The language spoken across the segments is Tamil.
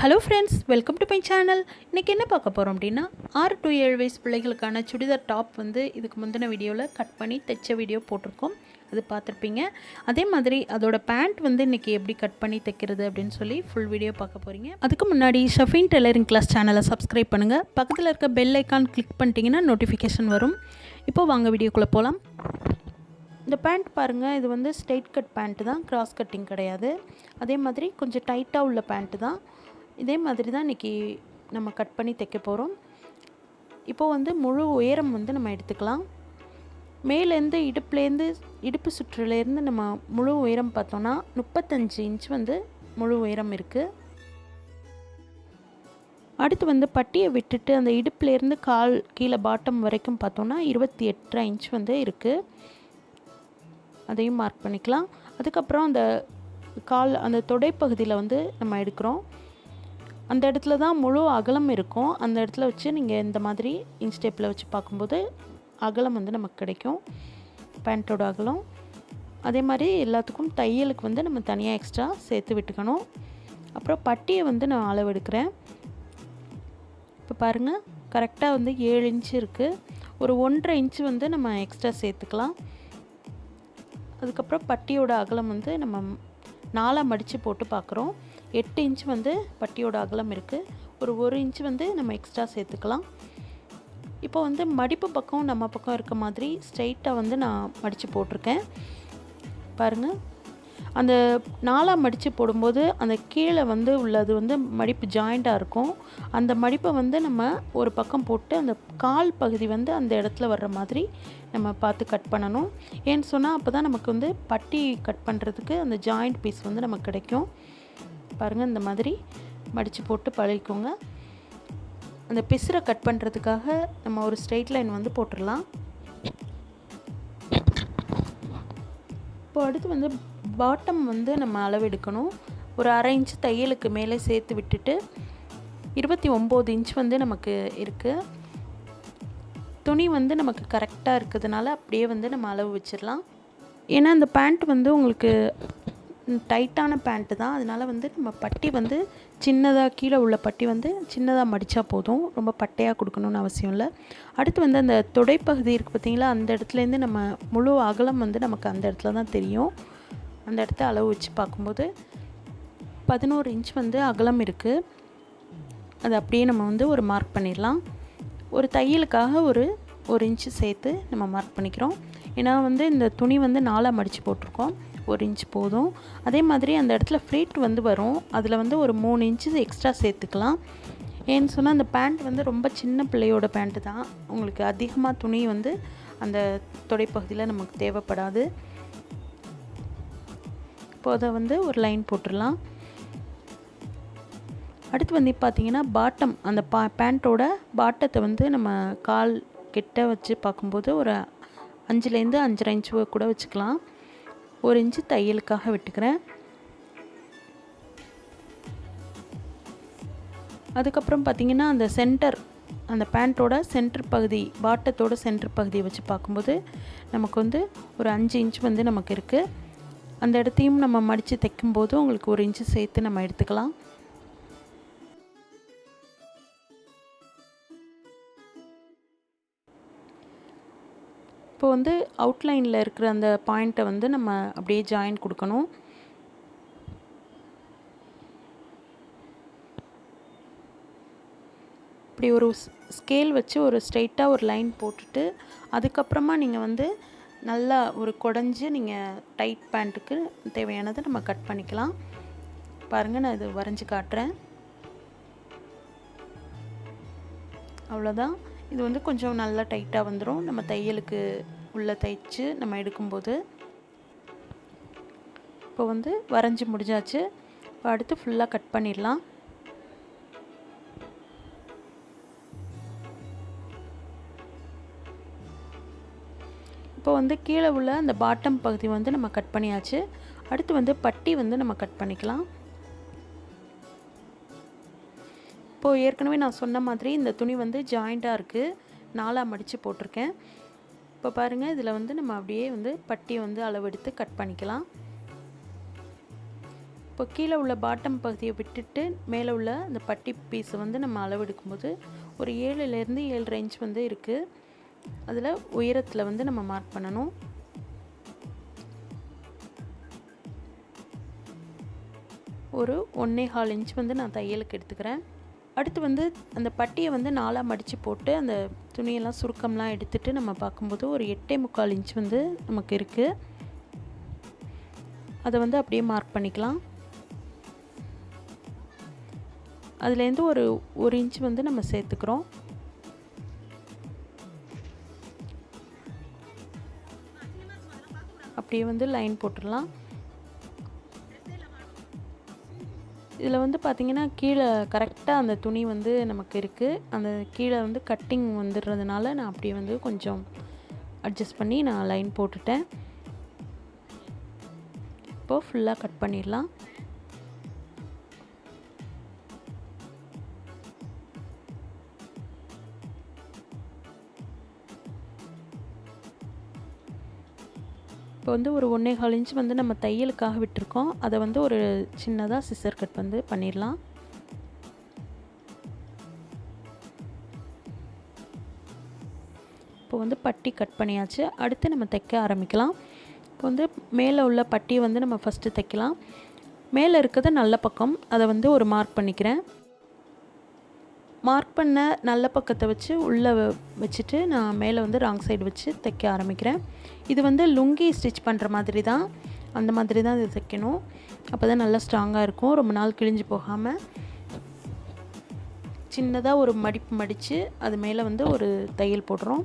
Hello friends welcome to my channel இன்றைக்கி என்ன பார்க்க போகிறோம் அப்படின்னா ஆறு டு ஏழு வயசு பிள்ளைகளுக்கான சுடிதார் டாப் வந்து இதுக்கு முந்தின வீடியோவில் கட் பண்ணி தைச்ச வீடியோ போட்டிருக்கோம். அது பார்த்துருப்பீங்க. அதே மாதிரி அதோட பேண்ட் வந்து இன்றைக்கி எப்படி கட் பண்ணி தைக்கிறது அப்படின்னு சொல்லி ஃபுல் வீடியோ பார்க்க போகிறீங்க அதுக்கு முன்னாடி ஷஃபின் டெய்லரிங் கிளாஸ் சேனலை சப்ஸ்கிரைப் பண்ணுங்கள் பக்கத்தில் இருக்க பெல் ஐக்கான் கிளிக் பண்ணிட்டீங்கன்னா நோட்டிஃபிகேஷன் வரும். இப்போது வாங்க வீடியோக்குள்ளே போகலாம் இந்த பேண்ட் பாருங்கள் இது வந்து ஸ்ட்ரெயிட் கட் பேண்ட்டு தான். கிராஸ் கட்டிங் கிடையாது. அதே மாதிரி கொஞ்சம் டைட்டாக உள்ள பேண்ட்டு தான். இதே மாதிரி தான் இன்றைக்கி நம்ம கட் பண்ணி தைக்க போகிறோம் இப்போது வந்து முழு உயரம் வந்து நம்ம எடுத்துக்கலாம். மேலேருந்து இடுப்புலேருந்து இடுப்பு சுற்றுலேருந்து நம்ம முழு உயரம் பார்த்தோன்னா முப்பத்தஞ்சு இன்ச் வந்து முழு உயரம் இருக்குது அடுத்து வந்து பட்டியை விட்டுட்டு அந்த இடுப்புலேருந்து கால் கீழே பாட்டம் வரைக்கும் பார்த்தோன்னா இருபத்தி எட்டரை இன்ச் வந்து இருக்குது அதையும் மார்க் பண்ணிக்கலாம். அதுக்கப்புறம் அந்த கால் அந்த தொடைப்பகுதியில் வந்து நம்ம எடுக்கிறோம். அந்த இடத்துல தான் முழு அகலம் இருக்கும். அந்த இடத்துல வச்சு நீங்கள் இந்த மாதிரி இன்ஸ்டேப்பில் வச்சு பார்க்கும்போது அகலம் வந்து நமக்கு கிடைக்கும். பேண்ட்டோட அகலம். அதே மாதிரி எல்லாத்துக்கும் தையலுக்கு வந்து நம்ம தனியாக எக்ஸ்ட்ரா சேர்த்து விட்டுக்கணும். அப்புறம் பட்டியை வந்து நான் அளவு எடுக்கிறேன் இப்போ பாருங்கள் கரெக்டாக வந்து ஏழு இன்ச்சு இருக்குது ஒரு ஒன்றரை இன்ச்சு வந்து நம்ம எக்ஸ்ட்ரா சேர்த்துக்கலாம். அதுக்கப்புறம் பட்டியோட அகலம் வந்து நம்ம நாலாக மடித்து போட்டு பார்க்குறோம். எட்டு இன்ச் வந்து பட்டியோட அகலம் இருக்குது ஒரு ஒரு இன்ச் வந்து நம்ம எக்ஸ்ட்ரா சேர்த்துக்கலாம். இப்போ வந்து மடிப்பு பக்கம் நம்ம பக்கம் இருக்க மாதிரி ஸ்ட்ரைட்டாக வந்து நான் மடித்து போட்டிருக்கேன். பாருங்கள் அந்த நாலாக மடித்து போடும்போது அந்த கீழே வந்து உள்ளது வந்து மடிப்பு ஜாயிண்ட்டாக இருக்கும். அந்த மடிப்பை வந்து நம்ம ஒரு பக்கம் போட்டு அந்த கால் பகுதி வந்து அந்த இடத்துல வர்ற மாதிரி நம்ம பார்த்து கட் பண்ணணும். ஏன்னு சொன்னால் அப்போ தான் நமக்கு வந்து பட்டி கட் பண்ணுறதுக்கு அந்த ஜாயிண்ட் பீஸ் வந்து நமக்கு கிடைக்கும். பாருங்கள் இந்த மாதிரி மடித்து போட்டு பழகிக்கோங்க. அந்த பிசுரை கட் பண்ணுறதுக்காக நம்ம ஒரு ஸ்ட்ரெயிட் லைன் வந்து போட்டுடலாம் இப்போ அடுத்து வந்து பாட்டம் வந்து நம்ம அளவெடுக்கணும் ஒரு அரை இன்ச் தையலுக்கு மேலே சேர்த்து விட்டுட்டு இருபத்தி ஒம்பது இன்ச் வந்து நமக்கு இருக்குது துணி வந்து நமக்கு கரெக்டாக இருக்கிறதுனால அப்படியே வந்து நம்ம அளவு வச்சிடலாம். ஏன்னா அந்த பேண்ட் வந்து உங்களுக்கு டைட்டான பேண்ட்டு தான். அதனால் வந்து நம்ம பட்டி வந்து சின்னதாக கீழே உள்ள பட்டி வந்து சின்னதாக மடித்தா போதும். ரொம்ப பட்டையாக கொடுக்கணுன்னு அவசியம் இல்லை. அடுத்து வந்து அந்த தொடைப்பகுதி இருக்குது பார்த்திங்களா அந்த இடத்துலேருந்து நம்ம முழு அகலம் வந்து நமக்கு அந்த இடத்துல தான் தெரியும். அந்த இடத்த அளவு வச்சு பார்க்கும்போது பதினோரு இன்ச் வந்து அகலம் இருக்குது அது அப்படியே நம்ம வந்து ஒரு மார்க் பண்ணிடலாம். ஒரு தையலுக்காக ஒரு ஒரு இன்ச்சு சேர்த்து நம்ம மார்க் பண்ணிக்கிறோம். ஏன்னா வந்து இந்த துணி வந்து நாலாக மடித்து போட்டிருக்கோம். ஒரு இன்ச் போதும். அதே மாதிரி அந்த இடத்துல ஃப்ளீட் வந்து வரும். அதில் வந்து ஒரு மூணு இன்ச்சு எக்ஸ்ட்ரா சேர்த்துக்கலாம். ஏன்னு சொன்னால் அந்த பேண்ட் வந்து ரொம்ப சின்ன பிள்ளையோட பேண்ட்டு தான். உங்களுக்கு அதிகமாக துணி வந்து அந்த தொடைப்பகுதியில் நமக்கு தேவைப்படாது. இப்போ அதை வந்து ஒரு லைன் போட்டுடலாம். அடுத்து வந்து பார்த்திங்கன்னா பாட்டம் அந்த பா பேண்ட்டோட பாட்டத்தை வந்து நம்ம கால் கிட்ட வச்சு பார்க்கும்போது ஒரு அஞ்சுலேருந்து அஞ்சரை இன்ச்சு கூட வச்சுக்கலாம். ஒரு இன்ச்சு தையலுக்காக விட்டுக்கிறேன். அதுக்கப்புறம் பார்த்திங்கன்னா அந்த சென்டர் அந்த பேண்ட்டோட சென்டர் பகுதி பாட்டத்தோட சென்டர் பகுதியை வச்சு பார்க்கும்போது நமக்கு வந்து ஒரு அஞ்சு இன்ச் வந்து நமக்கு இருக்குது அந்த இடத்தையும் நம்ம மடித்து தைக்கும்போது உங்களுக்கு ஒரு இன்ச்சு சேர்த்து நம்ம எடுத்துக்கலாம். இப்போ வந்து அவுட்லைனில் இருக்கிற அந்த பாயிண்ட்டை வந்து நம்ம அப்படியே ஜாயின் கொடுக்கணும். இப்படி ஒரு ஸ்கேல் வச்சு ஒரு ஸ்ட்ரெயிட்டாக ஒரு லைன் போட்டுட்டு அதுக்கப்புறமா நீங்கள் வந்து நல்லா ஒரு குடஞ்சி நீங்கள் டைட் பேண்ட்டுக்கு தேவையானதை நம்ம கட் பண்ணிக்கலாம். பாருங்கள் நான் இது வரைஞ்சி காட்டுறேன். அவ்வளோதான் இது வந்து கொஞ்சம் நல்லா டைட்டாக வந்துடும் நம்ம தையலுக்கு உள்ளே தைச்சு நம்ம எடுக்கும்போது இப்போ வந்து வரைஞ்சி முடிஞ்சாச்சு. இப்போ அடுத்து ஃபுல்லாக கட் பண்ணிடலாம். இப்போ வந்து கீழே உள்ள அந்த பாட்டம் பகுதி வந்து நம்ம கட் பண்ணியாச்சு. அடுத்து வந்து பட்டி வந்து நம்ம கட் பண்ணிக்கலாம். இப்போது ஏற்கனவே நான் சொன்ன மாதிரி இந்த துணி வந்து ஜாயிண்ட்டாக இருக்குது நாலாக மடித்து போட்டிருக்கேன். இப்போ பாருங்கள் இதில் வந்து நம்ம அப்படியே வந்து பட்டியை வந்து அளவெடுத்து கட் பண்ணிக்கலாம். இப்போ கீழே உள்ள பாட்டம் பகுதியை விட்டுட்டு மேலே உள்ள அந்த பட்டி பீஸை வந்து நம்ம அளவெடுக்கும்போது ஒரு ஏழுலேருந்து ஏழு இன்ச் வந்து இருக்குது அதில் உயரத்தில் வந்து நம்ம மார்க் பண்ணணும். ஒரு ஒன்றே கால் இன்ச் வந்து நான் தையலுக்கு எடுத்துக்கிறேன். அடுத்து வந்து அந்த பட்டியை வந்து நாலாக மடித்து போட்டு அந்த துணியெல்லாம் சுருக்கம்லாம் எடுத்துகிட்டு நம்ம பார்க்கும்போது ஒரு எட்டே முக்கால் இன்ச் வந்து நமக்கு இருக்குது அதை வந்து அப்படியே மார்க் பண்ணிக்கலாம். அதுலேருந்து ஒரு ஒரு இன்ச் வந்து நம்ம சேர்த்துக்கிறோம். அப்படியே வந்து லைன் போட்டுடலாம். இதில் வந்து பார்த்திங்கன்னா கீழே கரெக்டாக அந்த துணி வந்து நமக்கு இருக்குது அந்த கீழே வந்து கட்டிங் வந்துடுறதுனால நான் அப்படியே வந்து கொஞ்சம் அட்ஜஸ்ட் பண்ணி நான் லைன் போட்டுட்டேன். இப்போது ஃபுல்லாக கட் பண்ணிடலாம். இப்போ வந்து ஒரு ஒன்றே கால் இன்ச் வந்து நம்ம தையலுக்காக விட்டுருக்கோம். அதை வந்து ஒரு சின்னதாக சிசர் கட் வந்து பண்ணிடலாம். இப்போ வந்து பட்டி கட் பண்ணியாச்சு. அடுத்து நம்ம தைக்க ஆரம்பிக்கலாம். இப்போ வந்து மேலே உள்ள பட்டியை வந்து நம்ம ஃபஸ்ட்டு தைக்கலாம். மேலே இருக்கிறது நல்ல பக்கம். அதை வந்து ஒரு மார்க் பண்ணிக்கிறேன். மார்க் பண்ண நல்ல பக்கத்தை வச்சு உள்ளே வச்சுட்டு நான் மேலே வந்து ராங் சைடு வச்சு தைக்க ஆரம்பிக்கிறேன். இது வந்து லுங்கி ஸ்டிச் பண்ணுற மாதிரி தான். அந்த மாதிரி தான் இது தைக்கணும். அப்போ தான் நல்லா ஸ்ட்ராங்காக இருக்கும். ரொம்ப நாள் கிழிஞ்சு போகாமல் சின்னதாக ஒரு மடிப்பு மடித்து அது மேலே வந்து ஒரு தையல் போடுறோம்.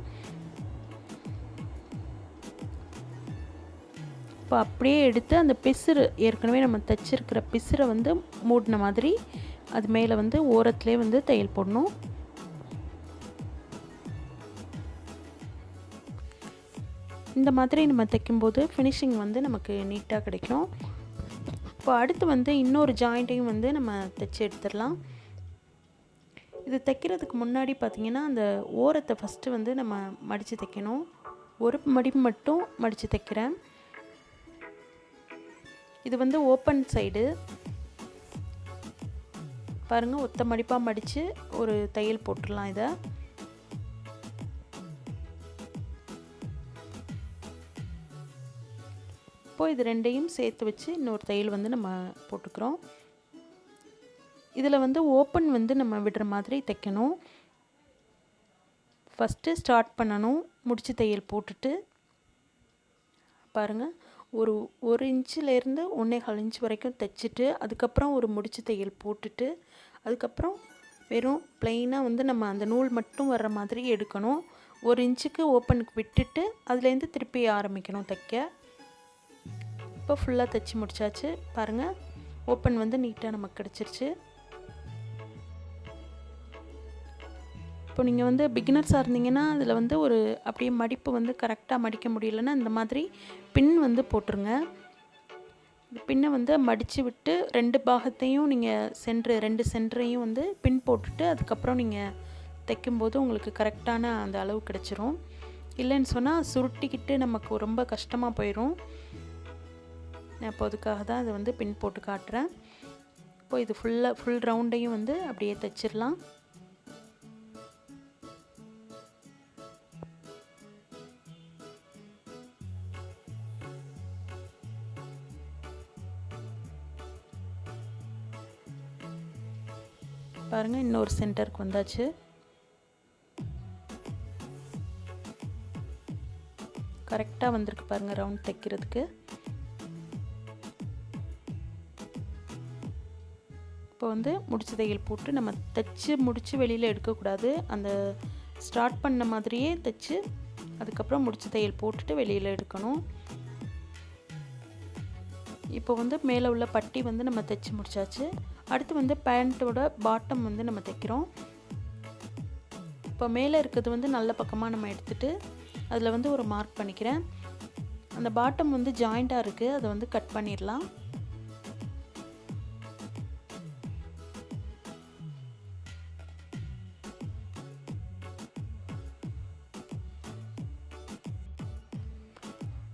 இப்போ அப்படியே எடுத்து அந்த பிசுறு ஏற்கனவே நம்ம தைச்சிருக்கிற பிசுரை வந்து மூடின மாதிரி அது மேலே வந்து ஓரத்துலேயே வந்து தையல் போடணும். இந்த மாதிரி நம்ம தைக்கும்போது ஃபினிஷிங் வந்து நமக்கு நீட்டாக கிடைக்கும். இப்போ அடுத்து வந்து இன்னொரு ஜாயிண்ட்டையும் வந்து நம்ம தைச்சி எடுத்துடலாம். இது தைக்கிறதுக்கு முன்னாடி பார்த்திங்கன்னா அந்த ஓரத்தை ஃபஸ்ட்டு வந்து நம்ம மடித்து தைக்கணும். ஒரு மடிப்பு மட்டும் மடித்து தைக்கிறேன். இது வந்து ஓப்பன் சைடு பாருங்கள் ஒத்த மடிப்பாக மடித்து ஒரு தையல் போட்டுடலாம் இதை. இப்போ இது ரெண்டையும் சேர்த்து வச்சு இன்னொரு தையல் வந்து நம்ம போட்டுக்கிறோம். இதில் வந்து ஓப்பன் வந்து நம்ம விடுற மாதிரி தைக்கணும். ஃபஸ்ட்டு ஸ்டார்ட் பண்ணணும் முடிச்சு தையல் போட்டுட்டு. பாருங்கள் ஒரு ஒரு இன்ச்சிலேருந்து ஒன்றே கால் இன்ச் வரைக்கும் தைச்சிட்டு அதுக்கப்புறம் ஒரு முடிச்சு தையல் போட்டுட்டு அதுக்கப்புறம் வெறும் ப்ளைனாக வந்து நம்ம அந்த நூல் மட்டும் வர்ற மாதிரி எடுக்கணும். ஒரு இன்ச்சுக்கு ஓப்பனுக்கு விட்டுட்டு அதுலேருந்து திருப்பி ஆரம்பிக்கணும் தைக்க. இப்போ ஃபுல்லாக தைச்சி முடிச்சாச்சு. பாருங்கள் ஓப்பன் வந்து நீட்டாக நமக்கு கிடச்சிருச்சு. இப்போ நீங்கள் வந்து பிகினர்ஸாக இருந்தீங்கன்னா அதில் வந்து ஒரு அப்படியே மடிப்பு வந்து கரெக்டாக மடிக்க முடியலன்னா இந்த மாதிரி பின் வந்து போட்டுருங்க. பின்னை வந்து மடித்து விட்டு ரெண்டு பாகத்தையும் நீங்கள் சென்ட்ரு ரெண்டு சென்டரையும் வந்து பின் போட்டுட்டு அதுக்கப்புறம் நீங்கள் தைக்கும்போது உங்களுக்கு கரெக்டான அந்த அளவு கிடச்சிரும். இல்லைன்னு சொன்னால் சுருட்டிக்கிட்டு நமக்கு ரொம்ப கஷ்டமாக போயிடும் நான் இப்போ அதுக்காக தான் அதை வந்து பின் போட்டு காட்டுறேன். இப்போ இது ஃபுல்லாக ஃபுல் ரவுண்டையும் வந்து அப்படியே தைச்சிடலாம். பாருங்கள் இன்னொரு சென்டருக்கு வந்தாச்சு. கரெக்டாக வந்திருக்கு பாருங்கள் ரவுண்ட் தைக்கிறதுக்கு. இப்போ வந்து முடிச்சு தையல் போட்டு நம்ம தைச்சு முடித்து வெளியில் எடுக்கக்கூடாது. அந்த ஸ்டார்ட் பண்ண மாதிரியே தைச்சு அதுக்கப்புறம் முடிச்சு தையல் போட்டுட்டு வெளியில் எடுக்கணும். இப்போ வந்து மேலே உள்ள பட்டி வந்து நம்ம தைச்சி முடிச்சாச்சு. அடுத்து வந்து பேண்ட்டோட பாட்டம் வந்து நம்ம தைக்கிறோம். இப்போ மேலே இருக்கிறது வந்து நல்ல பக்கமாக நம்ம எடுத்துகிட்டு அதில் வந்து ஒரு மார்க் பண்ணிக்கிறேன். அந்த பாட்டம் வந்து ஜாயிண்ட்டாக இருக்குது அதை வந்து கட் பண்ணிடலாம்.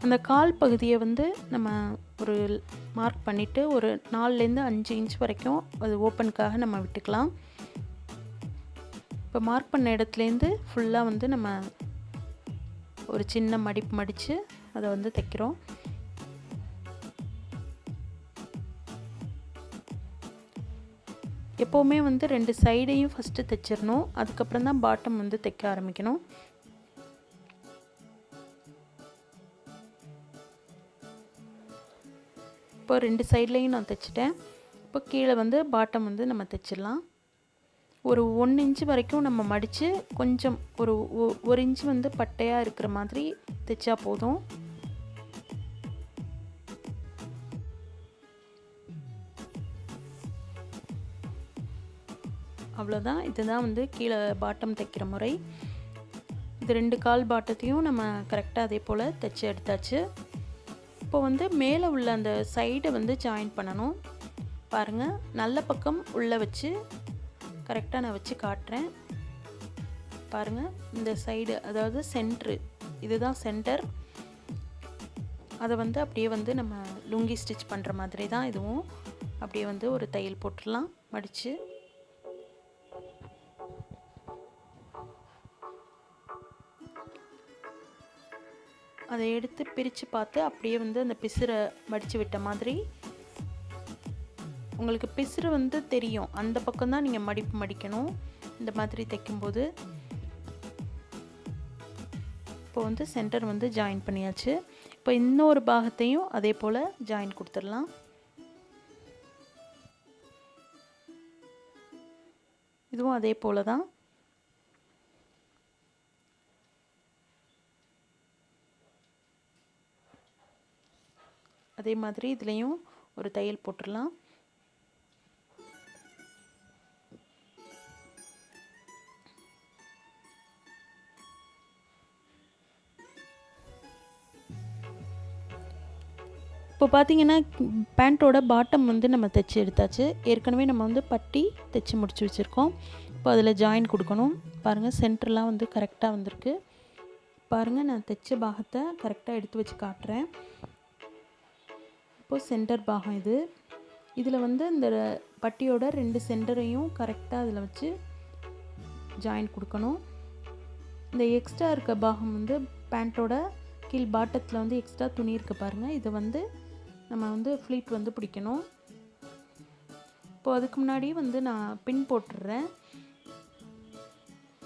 அந்த கால் பகுதியை வந்து நம்ம ஒரு மார்க் பண்ணிவிட்டு ஒரு நாலுலேருந்து அஞ்சு இன்ச் வரைக்கும் அது ஓப்பனுக்காக நம்ம விட்டுக்கலாம். இப்போ மார்க் பண்ண இடத்துலேருந்து ஃபுல்லாக வந்து நம்ம ஒரு சின்ன மடிப்பு மடித்து அதை வந்து தைக்கிறோம். எப்போவுமே வந்து ரெண்டு சைடையும் ஃபஸ்ட்டு தைச்சிடணும். அதுக்கப்புறம் தான் பாட்டம் வந்து தைக்க ஆரம்பிக்கணும். இப்போ ரெண்டு சைட்லேயும் நான் தைச்சிட்டேன். இப்போ கீழே வந்து பாட்டம் வந்து நம்ம தைச்சிடலாம். ஒரு ஒன்று இன்ச்சு வரைக்கும் நம்ம மடித்து கொஞ்சம் ஒரு ஒரு இன்ச்சு வந்து பட்டையாக இருக்கிற மாதிரி தைச்சா போதும். அவ்வளோதான் இதுதான் வந்து கீழே பாட்டம் தைக்கிற முறை. இது ரெண்டு கால் பாட்டத்தையும் நம்ம கரெக்டாக அதே போல் தைச்சி எடுத்தாச்சு. இப்போ வந்து மேலே உள்ள அந்த சைடை வந்து ஜாயின் பண்ணணும். பாருங்கள் நல்ல பக்கம் உள்ளே வச்சு கரெக்டாக நான் வச்சு காட்டுறேன். பாருங்கள் இந்த சைடு அதாவது சென்ட்ரு இதுதான் சென்டர் அதை வந்து அப்படியே வந்து நம்ம லுங்கி ஸ்டிச் பண்ணுற மாதிரி தான் இதுவும். அப்படியே வந்து ஒரு தையல் போட்டுடலாம் மடித்து அதை எடுத்து பிரித்து பார்த்து அப்படியே வந்து அந்த பிசுரை மடித்து விட்ட மாதிரி. உங்களுக்கு பிசுறு வந்து தெரியும். அந்த பக்கம் தான் நீங்கள் மடிப்பு மடிக்கணும். இந்த மாதிரி தைக்கும்போது. இப்போ வந்து சென்டர் வந்து ஜாயின் பண்ணியாச்சு. இப்போ இன்னொரு பாகத்தையும் அதே போல் ஜாயின் கொடுத்துடலாம். இதுவும் அதே போல் தான். அதே மாதிரி இதுலேயும் ஒரு தையல் போட்டுடலாம் இப்போ பார்த்தீங்கன்னா பேண்ட்டோட பாட்டம் வந்து நம்ம தைச்சி எடுத்தாச்சு. ஏற்கனவே நம்ம வந்து பட்டி தைச்சி முடிச்சு வச்சுருக்கோம். இப்போ அதில் ஜாயின் கொடுக்கணும். பாருங்கள் சென்டர்லாம் வந்து கரெக்டாக வந்திருக்கு. பாருங்கள் நான் தைச்ச பாகத்தை கரெக்டாக எடுத்து வச்சு காட்டுறேன். இப்போது சென்டர் பாகம் இது. இதில் வந்து இந்த பட்டியோட ரெண்டு சென்டரையும் கரெக்டாக அதில் வச்சு ஜாயின் கொடுக்கணும். இந்த எக்ஸ்ட்ரா இருக்க பாகம் வந்து பேண்ட்டோட கீழ் பாட்டத்தில் வந்து எக்ஸ்ட்ரா துணி இருக்க பாருங்கள் இதை வந்து நம்ம வந்து ஃப்ளீட் வந்து பிடிக்கணும். இப்போது அதுக்கு முன்னாடி வந்து நான் பின் போட்டுடுறேன்.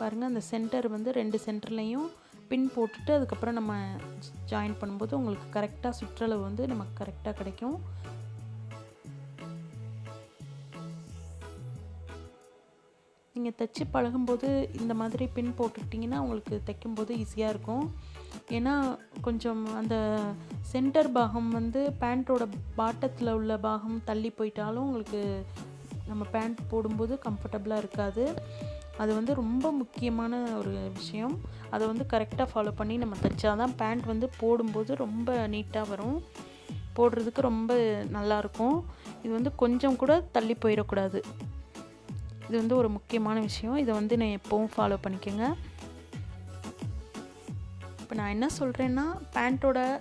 பாருங்கள் அந்த சென்டர் வந்து ரெண்டு சென்டர்லேயும் பின் போட்டுட்டு அதுக்கப்புறம் நம்ம ஜாயின் பண்ணும்போது உங்களுக்கு கரெக்டாக சுற்றளவு வந்து நமக்கு கரெக்டாக கிடைக்கும். நீங்கள் தைச்சி பழகும்போது இந்த மாதிரி பின் போட்டுக்கிட்டிங்கன்னா உங்களுக்கு தைக்கும்போது ஈஸியாக இருக்கும். ஏன்னா கொஞ்சம் அந்த சென்டர் பாகம் வந்து பேண்ட்டோட பாட்டத்தில் உள்ள பாகம் தள்ளி போயிட்டாலும் உங்களுக்கு நம்ம பேண்ட் போடும்போது கம்ஃபர்டபுளாக இருக்காது. அது வந்து ரொம்ப முக்கியமான ஒரு விஷயம். அதை வந்து கரெக்டாக ஃபாலோ பண்ணி நம்ம தைச்சாதான் பேண்ட் வந்து போடும்போது ரொம்ப நீட்டாக வரும். போடுறதுக்கு ரொம்ப நல்லாயிருக்கும் இது வந்து கொஞ்சம் கூட தள்ளி போயிடக்கூடாது. இது வந்து ஒரு முக்கியமான விஷயம். இதை வந்து நான் எப்போவும் ஃபாலோ பண்ணிக்கோங்க. இப்போ நான் என்ன சொல்கிறேன்னா பேண்ட்டோட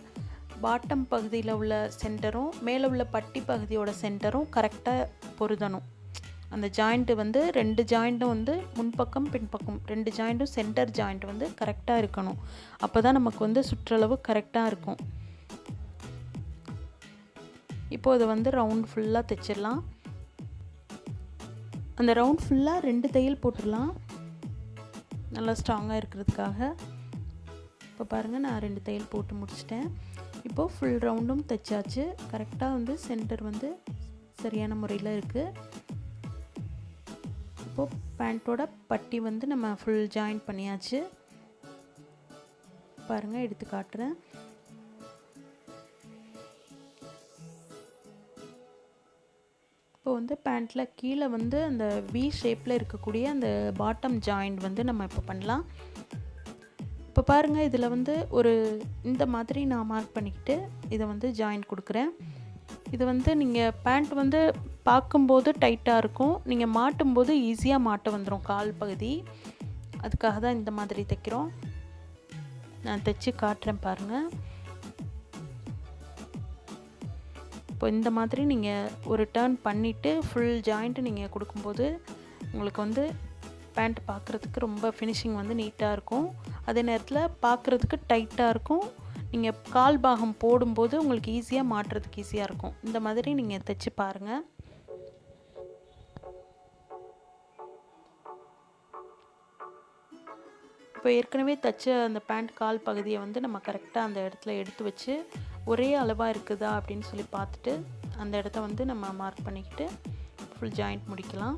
பாட்டம் பகுதியில் உள்ள சென்டரும் மேலே உள்ள பட்டி பகுதியோட சென்டரும் கரெக்டாக பொருதணும் அந்த ஜாயிண்ட்டு வந்து ரெண்டு ஜாயிண்ட்டும் வந்து முன்பக்கம் பின்பக்கம். ரெண்டு ஜாயிண்ட்டும் சென்டர் ஜாயிண்ட் வந்து கரெக்டாக இருக்கணும். அப்போ தான் நமக்கு வந்து சுற்றளவு கரெக்டாக இருக்கும். இப்போது இதை வந்து ரவுண்ட் ஃபுல்லாக தைச்சிடலாம். அந்த ரவுண்ட் ஃபுல்லாக ரெண்டு தையல் போட்டுடலாம். நல்லா ஸ்ட்ராங்காக இருக்கிறதுக்காக. இப்போ பாருங்கள் நான் ரெண்டு தையல் போட்டு முடிச்சிட்டேன். இப்போது ஃபுல் ரவுண்டும் தைச்சாச்சு. கரெக்டாக வந்து சென்டர் வந்து சரியான முறையில் இருக்குது இப்போது பேண்ட்டோட பட்டி வந்து நம்ம ஃபுல் ஜாயின் பண்ணியாச்சு. பாருங்கள் எடுத்து காட்டுறேன். இப்போ வந்து பேண்ட்டில் கீழே வந்து அந்த வி ஷேப்பில் இருக்கக்கூடிய அந்த பாட்டம் ஜாயிண்ட் வந்து நம்ம இப்போ பண்ணலாம். இப்போ பாருங்கள் இதில் வந்து ஒரு இந்த மாதிரி நான் மார்க் பண்ணிக்கிட்டு இதை வந்து ஜாயின் கொடுக்குறேன். இது வந்து நீங்கள் பேண்ட் வந்து பார்க்கும்போது டைட்டாக இருக்கும். நீங்கள் மாட்டும்போது ஈஸியாக மாட்ட வந்துடும் கால் பகுதி. அதுக்காக தான் இந்த மாதிரி தைக்கிறோம். நான் தைச்சி காட்டுறேன் பாருங்கள் இப்போ இந்த மாதிரி நீங்கள் ஒரு டேர்ன் பண்ணிவிட்டு ஃபுல் ஜாயிண்ட்டு நீங்கள் கொடுக்கும்போது உங்களுக்கு வந்து பேண்ட் பார்க்குறதுக்கு ரொம்ப ஃபினிஷிங் வந்து நீட்டாக இருக்கும். அதே நேரத்தில் பார்க்குறதுக்கு டைட்டாக இருக்கும். நீங்கள் கால் பாகம் போடும்போது உங்களுக்கு ஈஸியாக மாட்டுறதுக்கு ஈஸியாக இருக்கும். இந்த மாதிரி நீங்கள் தைச்சி பாருங்கள் இப்போ ஏற்கனவே தைச்ச அந்த பேண்ட் கால் பகுதியை வந்து நம்ம கரெக்டாக அந்த இடத்துல எடுத்து வச்சு ஒரே அளவாக இருக்குதா அப்படின்னு சொல்லி பார்த்துட்டு அந்த இடத்த வந்து நம்ம மார்க் பண்ணிக்கிட்டு ஃபுல் ஜாயிண்ட் முடிக்கலாம்.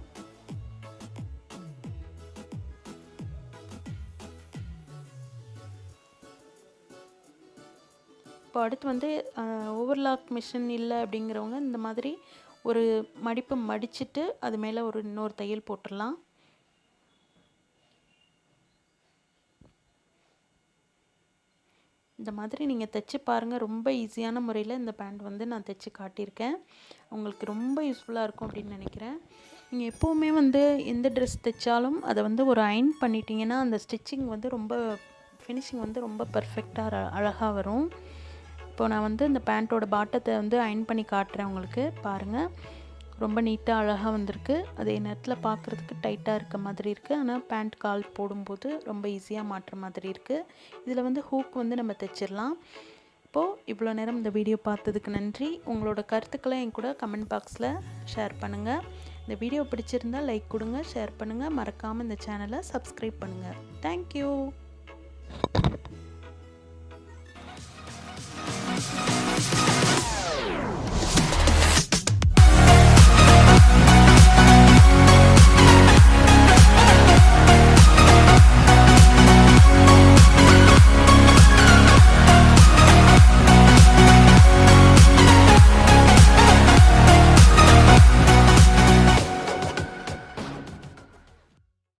இப்போ அடுத்து வந்து ஓவர்லாக் மிஷின் இல்லை அப்படிங்கிறவங்க இந்த மாதிரி ஒரு மடிப்பு மடிச்சுட்டு அது மேலே ஒரு இன்னொரு தையல் போட்டுடலாம். இந்த மாதிரி நீங்கள் தைச்சி பாருங்கள் ரொம்ப ஈஸியான முறையில் இந்த பேண்ட் வந்து நான் தைச்சி காட்டியிருக்கேன். உங்களுக்கு ரொம்ப யூஸ்ஃபுல்லாக இருக்கும் அப்படின்னு நினைக்கிறேன். நீங்கள் எப்போவுமே வந்து எந்த ட்ரெஸ் தைச்சாலும் அதை வந்து ஒரு அயன் பண்ணிட்டீங்கன்னா அந்த ஸ்டிச்சிங் வந்து ரொம்ப ஃபினிஷிங் வந்து ரொம்ப பர்ஃபெக்டாக அழகாக வரும். இப்போ நான் வந்து இந்த பேண்ட்டோட பாட்டத்தை வந்து அயன் பண்ணி காட்டுறேன் உங்களுக்கு. பாருங்கள் ரொம்ப நீட்டாக அழகாக வந்திருக்கு. அதே நேரத்தில் பார்க்குறதுக்கு டைட்டாக இருக்க மாதிரி இருக்குது ஆனால் பேண்ட் கால் போடும்போது ரொம்ப ஈஸியாக மாட்டுற மாதிரி இருக்குது இதில் வந்து ஹூக் வந்து நம்ம தைச்சிடலாம். இப்போது இவ்வளோ நேரம் இந்த வீடியோ பார்த்ததுக்கு நன்றி. உங்களோட கருத்துக்களை என் கூட கமெண்ட் பாக்ஸில் ஷேர் பண்ணுங்கள் இந்த வீடியோ பிடிச்சிருந்தால் லைக் கொடுங்க ஷேர் பண்ணுங்கள் மறக்காமல் இந்த சேனலை சப்ஸ்கிரைப் பண்ணுங்கள் தேங்க்யூ